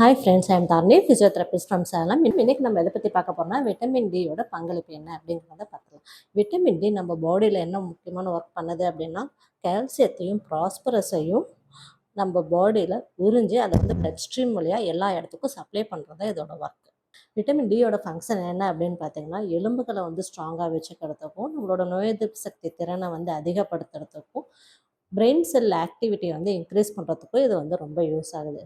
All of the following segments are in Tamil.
Hi friends I'm Dharani physiotherapist from Salem இன்னைக்கு நம்ம எதை பற்றி பார்க்க போகிறோம்னா விட்டமின் டியோட பங்களிப்பு என்ன அப்படிங்கிறத பார்க்கலாம். விட்டமின் டி நம்ம பாடியில் என்ன முக்கியமான ஒர்க் பண்ணுது அப்படின்னா கால்சியத்தையும் ப்ராஸ்பரஸையும் நம்ம பாடியில் உறிஞ்சி அதை வந்து பிளட் ஸ்ட்ரீம் வழியாக எல்லா இடத்துக்கும் சப்ளை பண்ணுறது இதோட ஒர்க் விட்டமின் டியோட ஃபங்க்ஷன் என்ன அப்படின்னு பார்த்தீங்கன்னா எலும்புகளை வந்து ஸ்ட்ராங்காக வச்சுக்கிறதுக்கும் நம்மளோட நோய் எதிர்ப்பு சக்தி திறனை வந்து அதிகப்படுத்துறதுக்கும் பிரெயின் செல் ஆக்டிவிட்டி வந்து இன்க்ரீஸ் பண்ணுறதுக்கும் இது வந்து ரொம்ப யூஸ் ஆகுது.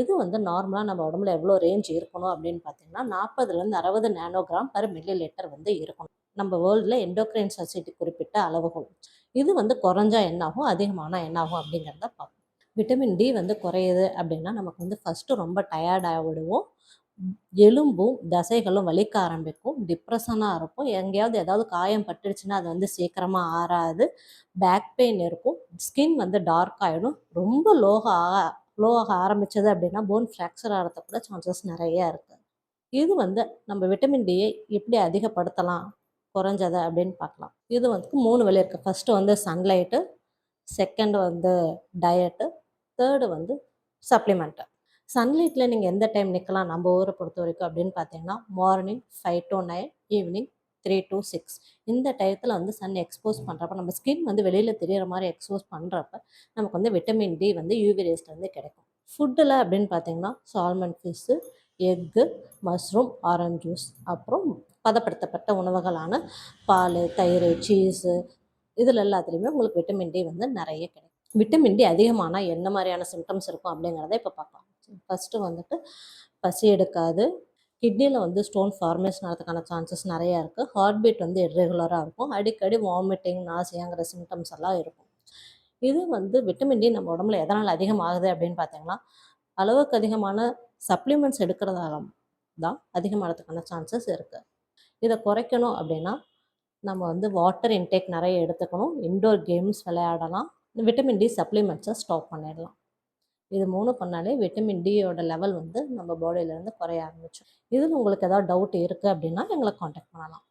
இது வந்து நார்மலாக நம்ம உடம்புல எவ்வளோ ரேஞ்ச் இருக்கணும் அப்படின்னு பார்த்தீங்கன்னா நாற்பதுலேருந்து அறுபது நானோகிராம் பர் மில்லி லிட்டர் வந்து இருக்கணும். நம்ம வேர்ல்டில் எண்டோக்ரைன் சொசைட்டி குறிப்பிட்ட அளவுகள். இது வந்து குறைஞ்சா என்னாகும்? அதிகமானால் என்னாகும்? அப்படிங்கிறத பார்ப்போம் விட்டமின் டி வந்து குறையுது அப்படின்னா நமக்கு வந்து ஃபஸ்ட்டு ரொம்ப டயர்டாக விடுவோம். எலும்பும் தசைகளும் வலிக்க ஆரம்பிக்கும் டிப்ரெஷனாக இருக்கும் எங்கேயாவது ஏதாவது காயம் பட்டுடுச்சுன்னா அது வந்து சீக்கிரமாக ஆறாது. பேக் பெயின் இருக்கும். ஸ்கின் வந்து டார்க் ஆகிடும் ரொம்ப லோக லோ ஆக ஆரம்பித்தது அப்படின்னா போன் ஃப்ராக்சர் ஆகிறத கூட சான்சஸ் நிறைய இருக்குது இது வந்து நம்ம விட்டமின் டியை எப்படி அதிகப்படுத்தலாம் குறைஞ்சதை அப்படின்னு பார்க்கலாம். இது வந்து மூணு வழி இருக்குது ஃபஸ்ட்டு வந்து சன்லைட்டு செகண்ட் வந்து டயட்டு தேர்டு வந்து சப்ளிமெண்ட்டு சன்லைட்டில் நீங்கள் எந்த டைம் நிற்கலாம் நம்ம ஊரை பொறுத்த வரைக்கும் அப்படின்னு பார்த்தீங்கன்னா morning five to nine evening three to six இந்த டயத்தில் வந்து சன் எக்ஸ்போஸ் பண்ணுறப்ப நம்ம ஸ்கின் வந்து வெளியில் தெரியிற மாதிரி எக்ஸ்போஸ் பண்ணுறப்ப நமக்கு வந்து விட்டமின் டி வந்து யூவி ரேஸ்லேருந்து கிடைக்கும். ஃபுட்டில் அப்படின்னு பார்த்தீங்கன்னா salmon fish egg mushroom orange juice அப்புறம் பதப்படுத்தப்பட்ட உணவுகளான பால் தயிர் சீஸு இதில் எல்லாத்துலேயுமே உங்களுக்கு விட்டமின் டி வந்து நிறைய கிடைக்கும். விட்டமின் டி அதிகமானால் என்ன மாதிரியான சிம்டம்ஸ் இருக்கும் அப்படிங்கிறத இப்போ பார்க்கலாம். ஃபஸ்ட்டு வந்துட்டு பசி எடுக்காது. கிட்னியில் வந்து ஸ்டோன் ஃபார்மேஷன் ஆகிறதுக்கான சான்சஸ் நிறையா இருக்குது ஹார்ட் பீட் வந்து இர்ரெகுலராக இருக்கும். அடிக்கடி வாமிட்டிங் நாசியாங்கிற சிம்டம்ஸ் எல்லாம் இருக்கும். இது வந்து விட்டமின் டி நம்ம உடம்புல எதனால் அதிகமாகுது அப்படின்னு பார்த்தீங்கன்னா அளவுக்கு அதிகமான சப்ளிமெண்ட்ஸ் எடுக்கிறதால தான் அதிகமாகிறதுக்கான சான்சஸ் இருக்குது இதை குறைக்கணும் அப்படின்னா நம்ம வந்து வாட்டர் இன்டேக் நிறைய எடுத்துக்கணும். இன்டோர் கேம்ஸ் விளையாடலாம். விட்டமின் டி சப்ளிமெண்ட்ஸை ஸ்டாப் பண்ணிடலாம். இது மூணு பண்ணாலே விட்டமின் டியோட லெவல் வந்து நம்ம பாடியிலேருந்து குறைய ஆரம்பிச்சோம் இதில் உங்களுக்கு ஏதாவது டவுட் இருக்குது அப்படின்னா எங்களை காண்டாக்ட் பண்ணலாம்.